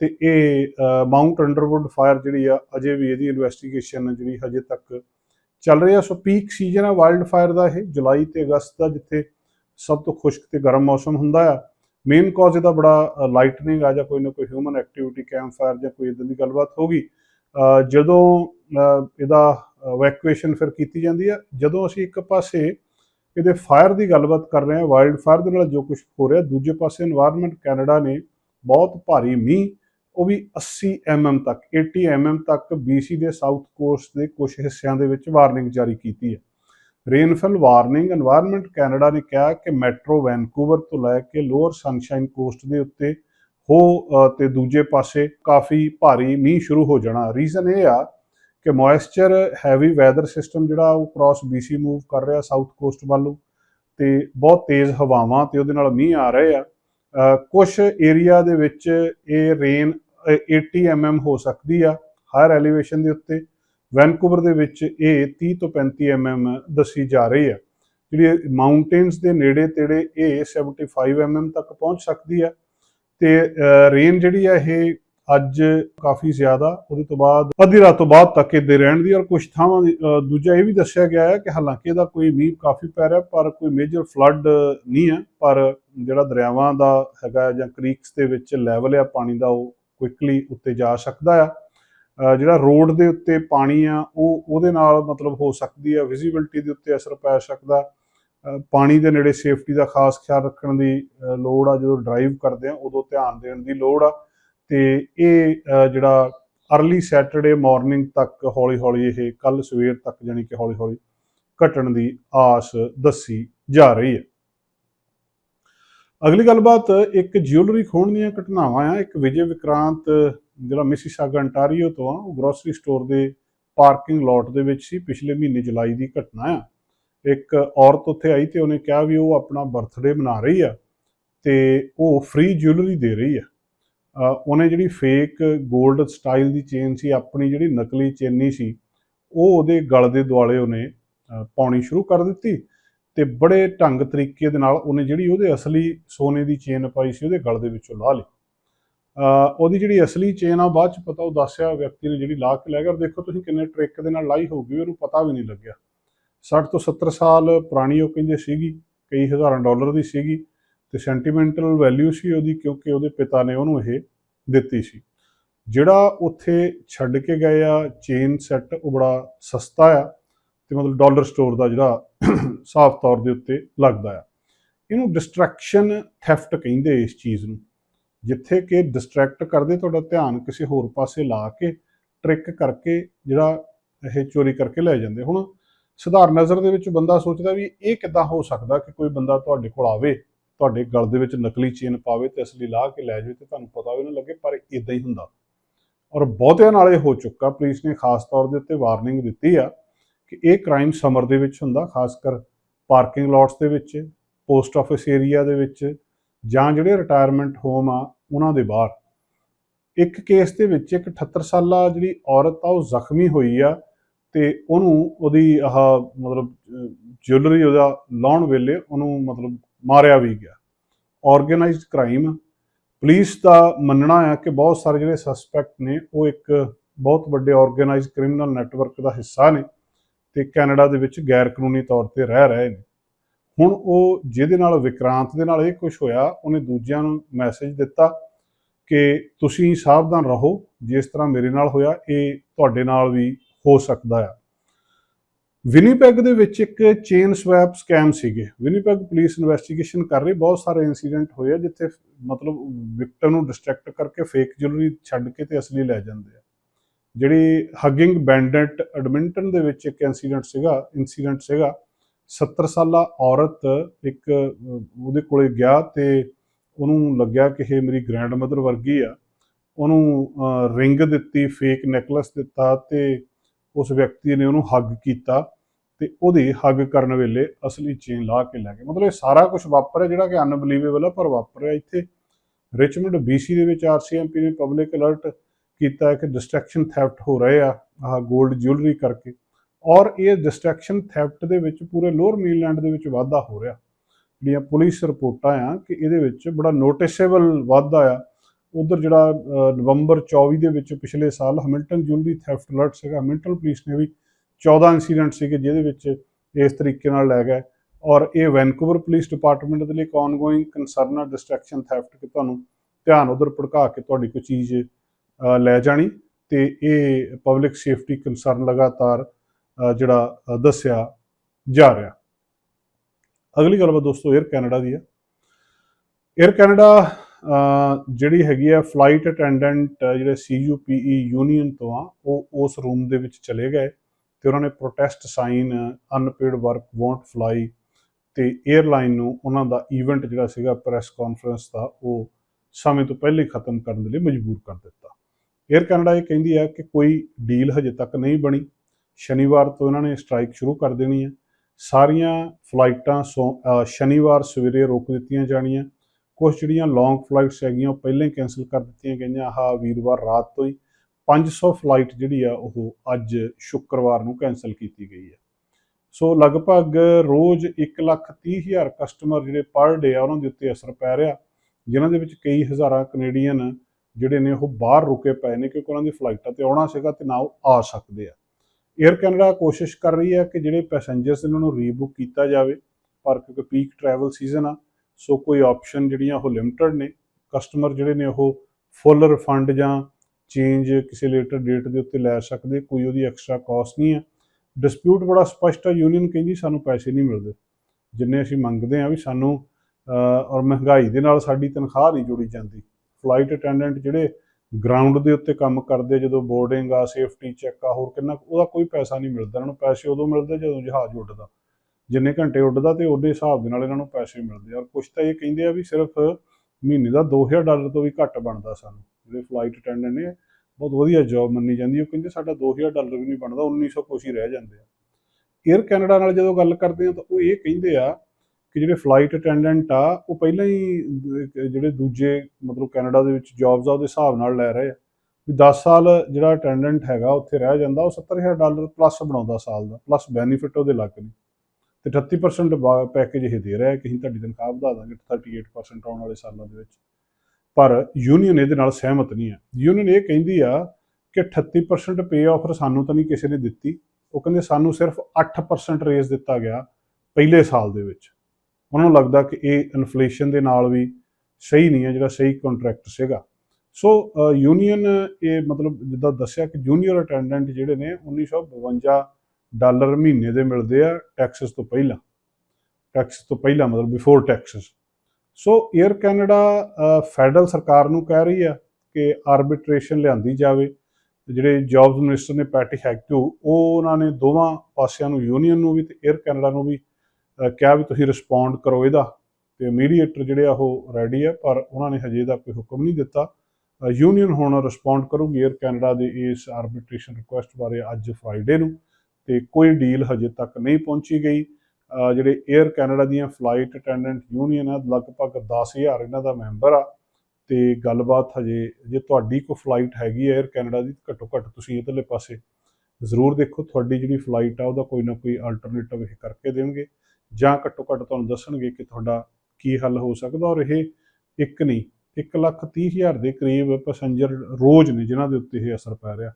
ਤੇ ਇਹ ਮਾਊਂਟ ਅੰਡਰਵੁੱਡ ਫਾਇਰ ਜਿਹੜੀ ਆ ਅਜੇ ਵੀ ਇਹਦੀ ਇਨਵੈਸਟੀਗੇਸ਼ਨ ਜਿਹੜੀ ਹਜੇ ਤੱਕ ਚੱਲ ਰਹੀ ਆ। ਸੋ ਪੀਕ ਸੀਜ਼ਨ ਆ ਵਾਈਲਡ ਫਾਇਰ ਦਾ ਇਹ ਜੁਲਾਈ ਤੇ ਅਗਸਤ ਦਾ ਜਿੱਥੇ ਸਭ ਤੋਂ ਖੁਸ਼ਕ ਤੇ ਗਰਮ ਮੌਸਮ ਹੁੰਦਾ ਆ। ਮੇਨ ਕਾਜ਼ ਇਹਦਾ ਬੜਾ ਲਾਈਟਨਿੰਗ ਆ ਜਾਂ ਕੋਈ ਨਾ ਕੋਈ ਹਿਊਮਨ ਐਕਟੀਵਿਟੀ ਕੈਂਪ ਫਾਇਰ ਜਾਂ ਕੋਈ ਇਦਾਂ ਦੀ ਗੱਲਬਾਤ ਹੋਗੀ ਅ, ਜਦੋਂ ਇਹਦਾ ਵੈਕੂਏਸ਼ਨ ਫਿਰ ਕੀਤੀ ਜਾਂਦੀ ਹੈ, ਜਦੋਂ ਅਸੀਂ ਇੱਕ ਪਾਸੇ ਇਹਦੇ ਫਾਇਰ ਦੀ ਗੱਲਬਾਤ ਕਰ ਰਹੇ ਹਾਂ ਵਾਈਲਡ ਫਾਇਰ ਦੇ ਨਾਲ ਜੋ ਕੁਝ ਹੋ ਰਿਹਾ, ਦੂਜੇ ਪਾਸੇ এনवायरमेंट ਕੈਨੇਡਾ ਨੇ ਬਹੁਤ ਭਾਰੀ ਮੀਂਹ, ਉਹ ਵੀ 80 mm ਤੱਕ 80 mm ਤੱਕ BC ਦੇ ਸਾਊਥ ਕੋਸਟ ਦੇ ਕੁਝ ਹਿੱਸਿਆਂ ਦੇ ਵਿੱਚ ਵਾਰਨਿੰਗ ਜਾਰੀ ਕੀਤੀ ਹੈ। ਰੇਨਫਲ ਵਾਰਨਿੰਗ এনवायरमेंट ਕੈਨੇਡਾ ਨੇ ਕਿਹਾ ਕਿ ਮੈਟਰੋ ਵੈਨਕੂਵਰ ਤੋਂ ਲੈ ਕੇ ਲੋਅਰ ਸਨਸ਼ਾਈਨ ਕੋਸਟ ਦੇ ਉੱਤੇ ਹੋ ਅ, ਤੇ ਦੂਜੇ ਪਾਸੇ ਕਾਫੀ ਭਾਰੀ ਮੀਂਹ ਸ਼ੁਰੂ ਹੋ ਜਾਣਾ। ਰੀਜ਼ਨ ਇਹ ਆ ਕਿ ਮੋਇਸਚਰ ਹੈਵੀ ਵੈਦਰ ਸਿਸਟਮ ਜਿਹੜਾ ਉਹ ਕ੍ਰਾਸ BC ਮੂਵ ਕਰ ਰਿਹਾ ਸਾਊਥ ਕੋਸਟ ਵੱਲੋਂ ਤੇ ਬਹੁਤ ਤੇਜ਼ ਹਵਾਵਾਂ ਤੇ ਉਹਦੇ ਨਾਲ ਮੀਂਹ ਆ ਰਹੇ ਆ। ਕੁਝ ਏਰੀਆ ਦੇ ਵਿੱਚ ਇਹ ਰੇਨ 80 mm ਹੋ ਸਕਦੀ ਆ ਹਾਇਰ ਐਲੀਵੇਸ਼ਨ ਦੇ ਉੱਤੇ। ਵੈਨਕੂਵਰ ਦੇ ਵਿੱਚ ਇਹ 30 ਤੋਂ 35 mm ਦੱਸੀ ਜਾ ਰਹੀ ਆ। ਜਿਹੜੀ ਮਾਊਂਟੇਨਸ ਦੇ ਨੇੜੇ ਤੇੜੇ ਇਹ 75 mm ਤੱਕ ਪਹੁੰਚ ਸਕਦੀ ਆ। ਤੇ ਰੇਨ ਜਿਹੜੀ ਆ ਇਹ ਅੱਜ ਕਾਫੀ ਜ਼ਿਆਦਾ, ਉਹਦੇ ਤੋਂ ਬਾਅਦ ਅੱਧੀ ਰਾਤ ਤੋਂ ਬਾਅਦ ਤੱਕ ਇਹਦੇ ਰਹਿਣ ਦੀ ਔਰ ਕੁਝ ਥਾਵਾਂ ਦੀ ਦੂਜਾ ਇਹ ਵੀ ਦੱਸਿਆ ਗਿਆ ਹੈ ਕਿ ਹਾਲਾਂਕਿ ਇਹਦਾ ਕੋਈ ਮੀਂਹ ਕਾਫੀ ਪੈ ਰਿਹਾ, ਪਰ ਕੋਈ ਮੇਜਰ ਫਲੱਡ ਨਹੀਂ ਹੈ, ਪਰ ਜਿਹੜਾ ਦਰਿਆਵਾਂ ਦਾ ਹੈਗਾ ਜਾਂ ਕ੍ਰੀਕਸ ਦੇ ਵਿੱਚ ਲੈਵਲ ਆ, ਪਾਣੀ ਦਾ ਉਹ ਕੁਇਕਲੀ ਉੱਤੇ ਜਾ ਸਕਦਾ ਆ। ਜਿਹੜਾ ਰੋਡ ਦੇ ਉੱਤੇ ਪਾਣੀ ਆ, ਉਹ, ਉਹਦੇ ਨਾਲ ਮਤਲਬ ਹੋ ਸਕਦੀ ਆ ਵਿਜ਼ਿਬਿਲਟੀ ਦੇ ਉੱਤੇ ਅਸਰ ਪੈ ਸਕਦਾ। ਪਾਣੀ ਦੇ ਨੇੜੇ ਸੇਫਟੀ ਦਾ ਖਾਸ ਖਿਆਲ ਰੱਖਣ ਦੀ ਲੋੜ ਆ, ਜਦੋਂ ਡਰਾਈਵ ਕਰਦੇ ਆ, ਉਦੋਂ ਧਿਆਨ ਦੇਣ ਦੀ ਲੋੜ ਆ। ਤੇ ਇਹ ਜਿਹੜਾ ਅਰਲੀ ਸੈਟਰਡੇ ਮਾਰਨਿੰਗ ਤੱਕ ਹੌਲੀ ਹੌਲੀ ਇਹ ਕੱਲ ਸਵੇਰ ਤੱਕ ਜਾਨੀ ਕਿ ਹੌਲੀ ਹੌਲੀ ਘਟਣ ਦੀ ਆਸ ਦੱਸੀ ਜਾ ਰਹੀ ਹੈ। ਅਗਲੀ ਗੱਲਬਾਤ, ਇੱਕ ਜਿਊਲਰੀ ਖੋਣ ਦੀਆਂ ਘਟਨਾਵਾਂ ਆ। ਇੱਕ ਵਿਜੇ ਵਿਕਰਾਂਤ, ਜਿਹੜਾ ਮਿਸੀਸਾਗਾ ਅੰਟਾਰੀਓ ਤੋਂ ਆ, ਉਹ ਗਰੋਸਰੀ ਸਟੋਰ ਦੇ ਪਾਰਕਿੰਗ ਲੋਟ ਦੇ ਵਿੱਚ ਸੀ। ਪਿਛਲੇ ਮਹੀਨੇ ਜੁਲਾਈ ਦੀ ਘਟਨਾ ਆ। ਇੱਕ ਔਰਤ ਉੱਥੇ ਆਈ ਤੇ ਉਹਨੇ ਕਿਹਾ ਵੀ ਉਹ ਆਪਣਾ ਬਰਥਡੇ ਮਨਾ ਰਹੀ ਆ ਤੇ ਉਹ ਫ੍ਰੀ ਜਿਊਲਰੀ ਦੇ ਰਹੀ ਆ। ਉਹਨੇ ਜਿਹੜੀ ਫੇਕ 골ਡ ਸਟਾਈਲ ਦੀ ਚੇਨ ਸੀ, ਆਪਣੀ ਜਿਹੜੀ ਨਕਲੀ ਚੇਨੀ ਸੀ, ਉਹ ਉਹਦੇ ਗਲ ਦੇ ਦੁਆਲੇ ਉਹਨੇ ਪਾਉਣੀ ਸ਼ੁਰੂ ਕਰ ਦਿੱਤੀ ਤੇ ਬੜੇ ਢੰਗ ਤਰੀਕੇ ਦੇ ਨਾਲ ਉਹਨੇ ਜਿਹੜੀ ਉਹਦੇ ਅਸਲੀ ਸੋਨੇ ਦੀ ਚੇਨ ਪਾਈ ਸੀ, ਉਹਦੇ ਗਲ ਦੇ ਵਿੱਚੋਂ ਲਾਹ ਲਈ। ਉਹਦੀ ਜਿਹੜੀ ਅਸਲੀ ਚੇਨ ਆ ਬਾਅਦ ਚ ਪਤਾ ਉਹ ਦੱਸਿਆ ਵਿਅਕਤੀ ਨੇ ਜਿਹੜੀ ਲਾਹ ਕੇ ਲੈ ਗਿਆ। ਔਰ ਦੇਖੋ ਤੁਸੀਂ ਕਿੰਨੇ ਟ੍ਰਿਕ ਦੇ ਨਾਲ ਲਾਈ ਹੋਊਗੀ, ਉਹਨੂੰ ਪਤਾ ਵੀ ਨਹੀਂ ਲੱਗਿਆ। 60 ਤੋਂ 70 ਸਾਲ ਪੁਰਾਣੀ ਉਹ ਕਹਿੰਦੇ ਸੀਗੀ, ਕਈ ਹਜ਼ਾਰਾਂ ਡਾਲਰ ਦੀ ਸੀਗੀ ਤੇ ਸੈਂਟੀਮੈਂਟਲ ਵੈਲਿਊ ਸੀ ਉਹਦੀ ਕਿਉਂਕਿ ਉਹਦੇ ਪਿਤਾ ਨੇ ਉਹਨੂੰ ਇਹ ਦਿੱਤੀ ਸੀ। ਜਿਹੜਾ ਉੱਥੇ ਛੱਡ ਕੇ ਗਏ ਆ ਚੇਨ ਸੈੱਟ ਉਹ ਬੜਾ ਸਸਤਾ ਆ ਤੇ ਮਤਲਬ ਡਾਲਰ ਸਟੋਰ ਦਾ ਜਿਹੜਾ ਸਾਫ਼ ਤੌਰ ਦੇ ਉੱਤੇ ਲੱਗਦਾ ਆ। ਇਹਨੂੰ ਡਿਸਟਰੈਕਸ਼ਨ ਥੈਫਟ ਕਹਿੰਦੇ ਇਸ ਚੀਜ਼ ਨੂੰ। ਜਿੱਥੇ ਕਿ ਡਿਸਟਰੈਕਟ ਕਰਦੇ ਤੁਹਾਡਾ ਧਿਆਨ ਕਿਸੇ ਹੋਰ ਪਾਸੇ ਲਾ ਕੇ ਟ੍ਰਿਕ ਕਰਕੇ ਜਿਹੜਾ ਇਹ ਚੋਰੀ ਕਰਕੇ ਲੈ ਜਾਂਦੇ। ਹੁਣ ਸਧਾਰਨ ਨਜ਼ਰ ਦੇ ਵਿੱਚ ਬੰਦਾ ਸੋਚਦਾ ਵੀ ਇਹ ਕਿੱਦਾਂ ਹੋ ਸਕਦਾ ਕਿ ਕੋਈ ਬੰਦਾ ਤੁਹਾਡੇ ਕੋਲ ਆਵੇ, ਤੁਹਾਡੇ ਗਲ ਦੇ ਵਿੱਚ ਨਕਲੀ ਚੇਨ ਪਾਵੇ ਤੇ ਅਸਲੀ ਲਾਹ ਕੇ ਲੈ ਜਾਵੇ ਤੇ ਤੁਹਾਨੂੰ ਪਤਾ ਵੀ ਨਾ ਲੱਗੇ, ਪਰ ਇਦਾਂ ਹੀ ਹੁੰਦਾ। ਔਰ ਬਹੁਤਿਆਂ ਨਾਲ ਇਹ ਹੋ ਚੁੱਕਾ, ਪੁਲਿਸ ਨੇ ਖਾਸ ਤੌਰ ਦੇ ਉੱਤੇ ਵਾਰਨਿੰਗ ਦਿੱਤੀ ਆ ਕਿ ਇਹ ਕ੍ਰਾਈਮ ਸਮਰ ਦੇ ਵਿੱਚ ਹੁੰਦਾ, ਖਾਸ ਕਰ ਪਾਰਕਿੰਗ ਲੋਟਸ ਦੇ ਵਿੱਚ ਪੋਸਟ ਆਫਿਸ ਏਰੀਆ ਦੇ ਵਿੱਚ ਜਾਂ ਜਿਹੜੇ ਰਿਟਾਇਰਮੈਂਟ ਹੋਮ ਆ, ਉਹਨਾਂ ਦੇ ਬਾਹਰ। ਇੱਕ ਕੇਸ ਦੇ ਵਿੱਚ ਇੱਕ 78 ਸਾਲਾ ਜਿਹੜੀ ਔਰਤ ਆ, ਉਹ ਜ਼ਖਮੀ ਹੋਈ ਆ ਤੇ ਉਹਨੂੰ ਉਹਦੀ ਆਹ ਮਤਲਬ ਜਿਊਲਰੀ ਉਹਦਾ ਲਾਉਣ ਵੇਲੇ ਉਹਨੂੰ ਮਤਲਬ ਮਾਰਿਆ ਵੀ ਗਿਆ। ਆਰਗੇਨਾਈਜ਼ਡ ਕ੍ਰਾਈਮ ਪੁਲਿਸ ਦਾ ਮੰਨਣਾ ਹੈ ਕਿ ਬਹੁਤ ਸਾਰੇ ਜਿਹੜੇ ਸਸਪੈਕਟ ਨੇ, ਉਹ ਇੱਕ ਬਹੁਤ ਵੱਡੇ ਆਰਗੇਨਾਈਜ਼ਡ ਕ੍ਰਿਮੀਨਲ ਨੈਟਵਰਕ ਦਾ ਹਿੱਸਾ ਨੇ ਤੇ ਕੈਨੇਡਾ ਦੇ ਵਿੱਚ ਗੈਰ ਕਾਨੂੰਨੀ ਤੌਰ ਤੇ ਰਹਿ ਰਹੇ ਨੇ। ਹੁਣ ਉਹ ਜਿਹਦੇ ਨਾਲ, ਵਿਕਰਾਂਤ ਦੇ ਨਾਲ ਇਹ ਕੁਝ ਹੋਇਆ, ਉਹਨੇ ਦੂਜਿਆਂ ਨੂੰ ਮੈਸੇਜ ਦਿੱਤਾ ਕਿ ਤੁਸੀਂ ਸਾਵਧਾਨ ਰਹੋ, ਜਿਸ ਤਰ੍ਹਾਂ ਮੇਰੇ ਨਾਲ ਹੋਇਆ, ਇਹ ਤੁਹਾਡੇ ਨਾਲ ਵੀ ਹੋ ਸਕਦਾ ਆ। ਵਿਨੀਪੈਗ ਦੇ ਵਿੱਚ ਇੱਕ ਚੇਨ ਸਵੈਪ ਸਕੈਮ ਸੀਗੇ। ਵਿਨੀਪੈਗ ਪੁਲਿਸ ਇਨਵੈਸਟੀਗੇਸ਼ਨ ਕਰ ਰਹੀ, ਬਹੁਤ ਸਾਰੇ ਇਨਸੀਡੈਂਟ ਹੋਏ ਆ, ਜਿੱਥੇ ਮਤਲਬ ਵਿਕਟਮ ਨੂੰ ਡਿਸਟਰੈਕਟ ਕਰਕੇ ਫੇਕ ਜੁਐਲਰੀ ਛੱਡ ਕੇ ਤੇ ਅਸਲੀ ਲੈ ਜਾਂਦੇ ਆ। ਜਿਹੜੀ ਹਗਿੰਗ ਬੈਂਡਟ ਐਡਮਿੰਟਨ ਦੇ ਵਿੱਚ ਇੱਕ ਇਨਸੀਡੈਂਟ ਸੀਗਾ ਇਨਸੀਡੈਂਟ ਸੀਗਾ। 70 ਸਾਲਾ ਔਰਤ ਇੱਕ, ਉਹਦੇ ਕੋਲੇ ਗਿਆ ਤੇ ਉਹਨੂੰ ਲੱਗਿਆ ਕਿ ਇਹ ਮੇਰੀ ਗ੍ਰੈਂਡ ਮਦਰ ਵਰਗੀ ਆ। ਉਹਨੂੰ ਰਿੰਗ ਦਿੱਤੀ ਫੇਕ ਨੈਕਲਸ ਦਿੱਤਾ ਤੇ ਉਸ ਵਿਅਕਤੀ ਨੇ ਉਹਨੂੰ ਹੱਗ ਕੀਤਾ ਤੇ ਉਹਦੀ ਹੱਗ ਕਰਨ ਵੇਲੇ ਅਸਲੀ ਚੇਨ ਲਾ ਕੇ ਲੈ ਗਏ। ਮਤਲਬ ਇਹ ਸਾਰਾ ਕੁਝ ਵਾਪਰਿਆ ਜਿਹੜਾ ਕਿ ਅਨਬਲੀਵੇਬਲ ਆ, ਪਰ ਵਾਪਰਿਆ ਇੱਥੇ ਰਿਚਮੰਡ BC ਦੇ ਵਿੱਚ RCMP ਨੇ ਪਬਲਿਕ ਅਲਰਟ ਕੀਤਾ ਹੈ ਕਿ ਡਿਸਟਰੈਕਸ਼ਨ ਥੈਫਟ ਹੋ ਰਹੇ ਆ, ਆਹ 골ਡ ਜਿਊਲਰੀ ਕਰਕੇ। ਔਰ ਇਹ ਡਿਸਟਰੈਕਸ਼ਨ ਥੈਫਟ ਦੇ ਵਿੱਚ ਪੂਰੇ ਲੋਅਰ ਮੇਨਲੈਂਡ ਦੇ ਵਿੱਚ ਵਾਧਾ ਹੋ ਰਿਹਾ। ਜਿਹੜੀਆਂ ਪੁਲਿਸ ਰਿਪੋਰਟਾਂ ਆ ਕਿ ਇਹਦੇ ਵਿੱਚ ਬੜਾ ਨੋਟਿਸੇਬਲ ਵਾਧਾ ਆ। ਉਧਰ ਜਿਹੜਾ ਨਵੰਬਰ 24 ਦੇ ਵਿੱਚ ਪਿਛਲੇ ਸਾਲ ਹੈਮਿਲਟਨ ਜੁਲਰੀ ਥੈਫਟ ਅਲਰਟ ਸੀਗਾ। ਹਮਿਲਟਨ ਪੁਲਿਸ ਨੇ ਵੀ 14 ਇਨਸੀਡੈਂਟ ਸੀਗੇ ਜਿਹਦੇ ਵਿੱਚ ਇਸ ਤਰੀਕੇ ਨਾਲ ਲੈ ਗਏ। ਔਰ ਇਹ ਵੈਨਕੂਵਰ ਪੁਲਿਸ ਡਿਪਾਰਟਮੈਂਟ ਦੇ ਲਈ ਇੱਕ ਆਨਗੋਇੰਗ ਕੰਸਰਨ ਆ ਡਿਸਟਰੈਕਸ਼ਨ ਥੈਫਟ ਕਿ ਤੁਹਾਨੂੰ ਧਿਆਨ ਉਧਰ ਭੜਕਾ ਕੇ ਤੁਹਾਡੀ ਕੋਈ ਚੀਜ਼ ਲੈ ਜਾਣੀ। ਤੇ ਇਹ ਪਬਲਿਕ ਸੇਫਟੀ ਕੰਸਰਨ ਲਗਾਤਾਰ ਜਿਹੜਾ ਦੱਸਿਆ ਜਾ ਰਿਹਾ। ਅਗਲੀ ਗੱਲਬਾਤ ਦੋਸਤੋ 에ਅਰ ਕੈਨੇਡਾ ਦੀ ਹੈ। 에ਅਰ ਕੈਨੇਡਾ ਜਿਹੜੀ ਹੈਗੀ ਆ ਫਲਾਈਟ ਅਟੈਂਡੈਂਟ ਜਿਹੜੇ ਸੀਯੂਪੀਈ ਯੂਨੀਅਨ ਤੋਂ ਆ, ਉਹ ਉਸ ਰੂਮ ਦੇ ਵਿੱਚ ਚਲੇ ਗਏ ਤੇ ਉਹਨਾਂ ਨੇ protest sign unpaid work won't fly ਤੇ 에ਅਰਲਾਈਨ ਨੂੰ ਉਹਨਾਂ ਦਾ ਇਵੈਂਟ ਜਿਹੜਾ ਸੀਗਾ ਪ੍ਰੈਸ ਕਾਨਫਰੰਸ ਦਾ, ਉਹ ਸਮੇਂ ਤੋਂ ਪਹਿਲੇ ਖਤਮ ਕਰਨ ਦੇ ਲਈ ਮਜਬੂਰ ਕਰ ਦਿੱਤਾ। 에ਅਰ ਕੈਨੇਡਾ ਇਹ ਕਹਿੰਦੀ ਆ ਕਿ ਕੋਈ ਡੀਲ ਹਜੇ ਤੱਕ ਨਹੀਂ ਬਣੀ। ਸ਼ਨੀਵਾਰ ਤੋਂ ਇਹਨਾਂ ਨੇ ਸਟ੍ਰਾਈਕ ਸ਼ੁਰੂ ਕਰ ਦੇਣੀ ਹੈ ਸਾਰੀਆਂ ਫਲਾਈਟਾਂ ਸੋ ਸ਼ਨੀਵਾਰ ਸਵੇਰੇ ਰੋਕ ਦਿੱਤੀਆਂ ਜਾਣੀਆਂ। ਕੁਝ ਜਿਹੜੀਆਂ ਲੌਂਗ ਫਲਾਈਟਸ ਹੈਗੀਆਂ ਉਹ ਪਹਿਲਾਂ ਹੀ ਕੈਨਸਲ ਕਰ ਦਿੱਤੀਆਂ ਗਈਆਂ। ਆਹ ਵੀਰਵਾਰ ਰਾਤ ਤੋਂ ਹੀ 500 ਫਲਾਈਟ ਜਿਹੜੀ ਆ ਉਹ ਅੱਜ ਸ਼ੁੱਕਰਵਾਰ ਨੂੰ ਕੈਨਸਲ ਕੀਤੀ ਗਈ ਹੈ ਸੋ ਲਗਭਗ ਰੋਜ਼ 1,30,000 ਕਸਟਮਰ ਜਿਹੜੇ ਪਰ ਡੇ ਆ ਉਹਨਾਂ ਦੇ ਉੱਤੇ ਅਸਰ ਪੈ ਰਿਹਾ ਜਿਨ੍ਹਾਂ ਦੇ ਵਿੱਚ ਕਈ ਹਜ਼ਾਰਾਂ ਕੈਨੇਡੀਅਨ ਜਿਹੜੇ ਨੇ ਉਹ ਬਾਹਰ ਰੁਕੇ ਪਏ ਨੇ ਕਿਉਂਕਿ ਉਹਨਾਂ ਦੀ ਫਲਾਈਟਾਂ ਤੇ ਆਉਣਾ ਸੀਗਾ ਤੇ ਨਾ ਉਹ ਆ ਸਕਦੇ ਆ। 에ਅਰ ਕੈਨੇਡਾ ਕੋਸ਼ਿਸ਼ ਕਰ ਰਹੀ ਹੈ ਕਿ ਜਿਹੜੇ ਪੈਸੇਂਜਰਸ ਇਹਨਾਂ ਨੂੰ ਰੀਬੁੱਕ ਕੀਤਾ ਜਾਵੇ ਪਰ ਕਿਉਂਕਿ ਪੀਕ ਟਰੈਵਲ ਸੀਜ਼ਨ ਆ ਸੋ ਕੋਈ ਆਪਸ਼ਨ ਜਿਹੜੀਆਂ ਉਹ ਲਿਮਟਡ ਨੇ ਕਸਟਮਰ ਜਿਹੜੇ ਨੇ ਉਹ ਫੁੱਲ ਰਿਫੰਡ ਜਾਂ ਚੇਂਜ ਕਿਸੇ ਲੇਟਰ ਡੇਟ ਦੇ ਉੱਤੇ ਲੈ ਸਕਦੇ, ਕੋਈ ਉਹਦੀ ਐਕਸਟਰਾ ਕਾਸਟ ਨਹੀਂ ਹੈ। ਡਿਸਪਿਊਟ ਬੜਾ ਸਪਸ਼ਟ ਹੈ ਯੂਨੀਅਨ ਕਹਿੰਦੀ ਸਾਨੂੰ ਪੈਸੇ ਨਹੀਂ ਮਿਲਦੇ। ਜਿੰਨੇ ਅਸੀਂ ਮੰਗਦੇ ਆ ਵੀ ਸਾਨੂੰ ਔਰ ਮਹਿੰਗਾਈ ਦੇ ਨਾਲ ਸਾਡੀ ਤਨਖਾਹ ਨਹੀਂ ਜੁੜੀ ਜਾਂਦੀ। ਫਲਾਈਟ ਅਟੈਂਡੈਂਟ ਜਿਹੜੇ ਗਰਾਊਂਡ ਦੇ ਉੱਤੇ ਕੰਮ ਕਰਦੇ, ਜਦੋਂ ਬੋਰਡਿੰਗ ਆ ਸੇਫਟੀ ਚੈੱਕ ਆ, ਹੋਰ ਕਿੰਨਾ ਉਹਦਾ ਕੋਈ ਪੈਸਾ ਨਹੀਂ ਮਿਲਦਾ। ਇਹਨਾਂ ਨੂੰ ਪੈਸੇ ਉਦੋਂ ਮਿਲਦੇ ਜਦੋਂ ਜਹਾਜ਼ ਉੱਡਦਾ। ਜਿੰਨੇ ਘੰਟੇ ਉੱਡਦਾ ਤੇ ਉਹਦੇ ਹਿਸਾਬ ਦੇ ਨਾਲ ਇਹਨਾਂ ਨੂੰ ਪੈਸੇ ਮਿਲਦੇ ਆ। ਔਰ ਕੁਝ ਤਾਂ ਇਹ ਕਹਿੰਦੇ ਆ ਵੀ ਸਿਰਫ ਮਹੀਨੇ ਦਾ 2000 ਡਾਲਰ ਤੋਂ ਵੀ ਘੱਟ ਬਣਦਾ ਸਾਨੂੰ। ਜਿਹੜੇ ਫਲਾਈਟ ਅਟੈਂਡੈਂਟ ਨੇ, ਬਹੁਤ ਵਧੀਆ ਜੌਬ ਮੰਨੀ ਜਾਂਦੀ ਉਹ ਕਹਿੰਦੇ ਸਾਡਾ 2000 ਡਾਲਰ ਵੀ ਨਹੀਂ ਬਣਦਾ 1900 ਕੁਛ ਹੀ ਰਹਿ ਜਾਂਦੇ ਆ। 에ਅਰ ਕੈਨੇਡਾ ਨਾਲ ਜਦੋਂ ਗੱਲ ਕਰਦੇ ਆ ਤਾਂ ਉਹ ਇਹ ਕਹਿੰਦੇ ਆ ਕਿ ਜਿਹੜੇ ਫਲਾਈਟ ਅਟੈਂਡੈਂਟ ਆ, ਉਹ ਪਹਿਲਾਂ ਹੀ ਜਿਹੜੇ ਦੂਜੇ ਮਤਲਬ ਕੈਨੇਡਾ ਦੇ ਵਿੱਚ ਜੌਬਸ ਆ, ਉਹਦੇ ਹਿਸਾਬ ਨਾਲ ਲੈ ਰਹੇ ਆ। ਵੀ 10 ਸਾਲ ਜਿਹੜਾ ਅਟੈਂਡੈਂਟ ਹੈਗਾ, ਉੱਥੇ ਰਹਿ ਜਾਂਦਾ, ਉਹ 70000 ਡਾਲਰ ਪਲੱਸ ਬਣਾਉਂਦਾ ਸਾਲ ਦਾ ਪਲੱਸ ਬੈਨੀਫਿਟ ਉਹਦੇ ਲੱਗ ਨੇ ਤੇ 38% ਪੈਕੇਜ ਇਹ ਦੇ ਰਿਹਾ ਕਿ ਅਸੀਂ ਤੁਹਾਡੀ ਤਨਖਾਹ ਵਧਾ ਦਾਂਗੇ 38% ਆਉਣ ਵਾਲੇ ਸਾਲਾਂ ਦੇ ਵਿੱਚ। ਪਰ ਯੂਨੀਅਨ ਇਹਦੇ ਨਾਲ ਸਹਿਮਤ ਨਹੀਂ ਹੈ। ਯੂਨੀਅਨ ਇਹ ਕਹਿੰਦੀ ਆ ਕਿ 38% ਪੇ ਆਫਰ ਸਾਨੂੰ ਤਾਂ ਨਹੀਂ ਕਿਸੇ ਨੇ ਦਿੱਤੀ। ਉਹ ਕਹਿੰਦੇ ਸਾਨੂੰ ਸਿਰਫ 8% ਰੇਜ਼ ਦਿੱਤਾ ਗਿਆ ਪਹਿਲੇ ਸਾਲ ਦੇ ਵਿੱਚ। ਉਹਨਾਂ ਨੂੰ ਲੱਗਦਾ ਕਿ ਇਹ ਇਨਫਲੇਸ਼ਨ ਦੇ ਨਾਲ ਵੀ ਸਹੀ ਨਹੀਂ ਹੈ, ਜਿਹੜਾ ਸਹੀ ਕੰਟਰੈਕਟ ਸੀਗਾ। ਸੋ ਯੂਨੀਅਨ ਇਹ ਮਤਲਬ ਜਿੱਦਾਂ ਦੱਸਿਆ ਕਿ ਜੂਨੀਅਰ ਅਟੈਂਡੈਂਟ ਜਿਹੜੇ ਨੇ 1952 ਡਾਲਰ ਮਹੀਨੇ ਦੇ ਮਿਲਦੇ ਆ ਟੈਕਸਸ ਤੋਂ ਪਹਿਲਾਂ। ਟੈਕਸ ਤੋਂ ਪਹਿਲਾਂ ਮਤਲਬ before taxes so Air Canada federal ਸਰਕਾਰ ਨੂੰ ਕਹਿ ਰਹੀ ਆ ਕਿ ਆਰਬਿਟ੍ਰੇਸ਼ਨ ਲਿਆਂਦੀ ਜਾਵੇ। ਜਿਹੜੇ ਜੌਬਸ ਮਿਨਿਸਟਰ ਨੇ ਪੈਟੀ ਹੈਕਟੂ ਉਹ ਉਹਨਾਂ ਨੇ ਦੋਵਾਂ ਪਾਸਿਆਂ ਨੂੰ ਯੂਨੀਅਨ ਨੂੰ ਵੀ ਤੇ 에ਅਰ ਕੈਨੇਡਾ ਨੂੰ ਵੀ ਕਿਹਾ ਵੀ ਤੁਸੀਂ ਰਿਸਪੌਂਡ ਕਰੋ ਇਹਦਾ। ਤੇ ਮੀਡੀਏਟਰ ਜਿਹੜੇ ਆ ਉਹ ਰੈਡੀ ਆ, ਪਰ ਉਹਨਾਂ ਨੇ ਹਜੇ ਦਾ ਕੋਈ ਹੁਕਮ ਨਹੀਂ ਦਿੱਤਾ। ਯੂਨੀਅਨ ਹੁਣ ਰਿਸਪੌਂਡ ਕਰੂਗੀ 에ਅਰ ਕੈਨੇਡਾ ਦੇ ਇਸ ਆਰਬਿਟ੍ਰੇਸ਼ਨ ਰਿਕੁਐਸਟ ਬਾਰੇ ਅੱਜ ਫਰਾਈਡੇ ਨੂੰ। ਤੇ ਕੋਈ ਡੀਲ ਹਜੇ ਤੱਕ ਨਹੀਂ ਪਹੁੰਚੀ ਗਈ। ਜਿਹੜੇ 에ਅਰ ਕੈਨੇਡਾ ਦੀਆਂ ਫਲਾਈਟ ਅਟੈਂਡੈਂਟ ਯੂਨੀਅਨ ਆ, ਲਗਭਗ 10000 ਇਹਨਾਂ ਦਾ ਮੈਂਬਰ ਆ। ਤੇ ਗੱਲਬਾਤ ਹਜੇ, ਜੇ ਤੁਹਾਡੀ ਕੋਈ ਫਲਾਈਟ ਹੈਗੀ ਹੈ 에ਅਰ ਕੈਨੇਡਾ ਦੀ ਤਾਂ ਘੱਟੋ ਘੱਟ ਤੁਸੀਂ ਇਧਰਲੇ ਪਾਸੇ ਜ਼ਰੂਰ ਦੇਖੋ। ਤੁਹਾਡੀ ਜਿਹੜੀ ਫਲਾਈਟ ਆ, ਉਹਦਾ ਕੋਈ ਨਾ ਕੋਈ ਅਲਟਰਨੇਟਿਵ ਇਹ ਕਰਕੇ ਦੇਣਗੇ। ਜਾਂ ਘੱਟੋ ਘੱਟ ਤੁਹਾਨੂੰ ਦੱਸਣਗੇ ਕਿ ਤੁਹਾਡਾ ਕੀ ਹੱਲ ਹੋ ਸਕਦਾ। ਔਰ ਇਹ ਇੱਕ ਨਹੀਂ 1 ਲੱਖ ਤੀਹ ਹਜ਼ਾਰ ਦੇ ਕਰੀਬ ਪੈਸੇਂਜਰ ਰੋਜ਼ ਨੇ ਜਿਨ੍ਹਾਂ ਦੇ ਉੱਤੇ ਇਹ ਅਸਰ ਪੈ ਰਿਹਾ।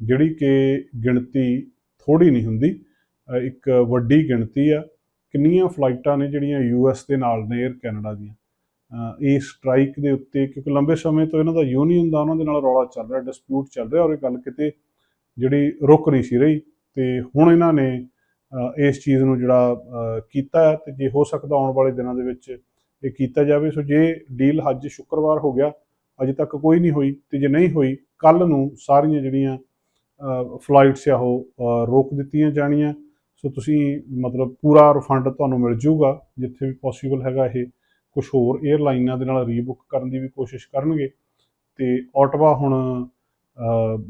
ਜਿਹੜੀ ਕਿ ਗਿਣਤੀ ਥੋੜੀ ਨਹੀਂ ਹੁੰਦੀ। ਇੱਕ ਵੱਡੀ ਗਿਣਤੀ ਆ। ਕਿੰਨੀਆਂ ਫਲਾਈਟਾਂ ਨੇ ਜਿਹੜੀਆਂ ਯੂਐਸ ਦੇ ਨਾਲ ਨੇ 에ਅਰ ਕੈਨੇਡਾ ਦੀਆਂ? ਅ, ਇਸ ਸਟ੍ਰਾਈਕ ਦੇ ਉੱਤੇ ਕਿਉਂਕਿ ਲੰਬੇ ਸਮੇਂ ਤੋਂ ਇਹਨਾਂ ਦਾ ਯੂਨੀਅਨ ਦਾ ਉਹਨਾਂ ਦੇ ਨਾਲ ਰੌਲਾ ਚੱਲ ਰਿਹਾ ਡਿਸਪਿਊਟ ਚੱਲ ਰਿਹਾ ਔਰ ਇਹ ਗੱਲ ਕਿਤੇ ਜਿਹੜੀ ਰੁਕ ਨਹੀਂ ਸੀ ਰਹੀ। ਤੇ ਹੁਣ ਇਹਨਾਂ ਨੇ ਇਸ ਚੀਜ਼ ਨੂੰ ਜਿਹੜਾ ਕੀਤਾ ਹੈ ਤੇ ਜੇ ਹੋ ਸਕਦਾ ਆਉਣ ਵਾਲੇ ਦਿਨਾਂ ਦੇ ਵਿੱਚ ਇਹ ਕੀਤਾ ਜਾਵੇ ਸੋ ਜੇ ਡੀਲ ਅੱਜ ਸ਼ੁੱਕਰਵਾਰ ਹੋ ਗਿਆ ਅਜੇ ਤੱਕ ਕੋਈ ਨਹੀਂ ਹੋਈ ਤੇ ਜੇ ਨਹੀਂ ਹੋਈ ਕੱਲ ਨੂੰ ਸਾਰੀਆਂ ਜਿਹੜੀਆਂ ਫਲਾਈਟਸ ਆ ਉਹ ਰੋਕ ਦਿੱਤੀਆਂ ਜਾਣੀਆਂ। ਸੋ ਤੁਸੀਂ ਮਤਲਬ ਪੂਰਾ ਰਿਫੰਡ ਤੁਹਾਨੂੰ ਮਿਲ ਜਾਊਗਾ, ਜਿੱਥੇ ਵੀ ਪੋਸੀਬਲ ਹੈਗਾ ਇਹ। ਕੁਝ ਹੋਰ 에ਅਰਲਾਈਨਾਂ ਦੇ ਨਾਲ ਰੀਬੁੱਕ ਕਰਨ ਦੀ ਵੀ ਕੋਸ਼ਿਸ਼ ਕਰਨਗੇ। ਤੇ ਆਟਵਾ ਹੁਣ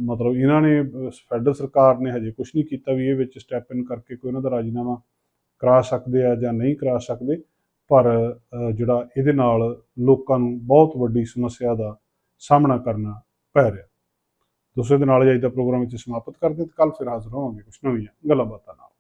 ਮਤਲਬ ਇਹਨਾਂ ਨੇ ਫੈਡਰਲ ਸਰਕਾਰ ਨੇ ਹਜੇ ਕੁਝ ਨਹੀਂ ਕੀਤਾ ਵੀ ਇਹ ਵਿੱਚ ਸਟੈਪ ਇਨ ਕਰਕੇ ਕੋਈ ਉਹਨਾਂ ਦਾ ਰਾਜੀਨਾਮਾ ਕਰਾ ਸਕਦੇ ਆ ਜਾਂ ਨਹੀਂ ਕਰਾ ਸਕਦੇ। ਪਰ ਜਿਹੜਾ ਇਹਦੇ ਨਾਲ ਲੋਕਾਂ ਨੂੰ ਬਹੁਤ ਵੱਡੀ ਸਮੱਸਿਆ ਦਾ ਸਾਹਮਣਾ ਕਰਨਾ ਪੈ ਰਿਹਾ। ਦੂਸਰੇ ਦੇ ਨਾਲ ਅੱਜ ਦਾ ਪ੍ਰੋਗਰਾਮ ਇੱਥੇ ਸਮਾਪਤ ਕਰਦੇ ਹਾਂ ਤੇ ਕੱਲ ਫਿਰ ਹਾਜ਼ਰ ਹੋਵਾਂਗੇ ਕੁਝ ਨਵੀਆਂ ਗੱਲਾਂ ਬਾਤਾਂ ਨਾਲ।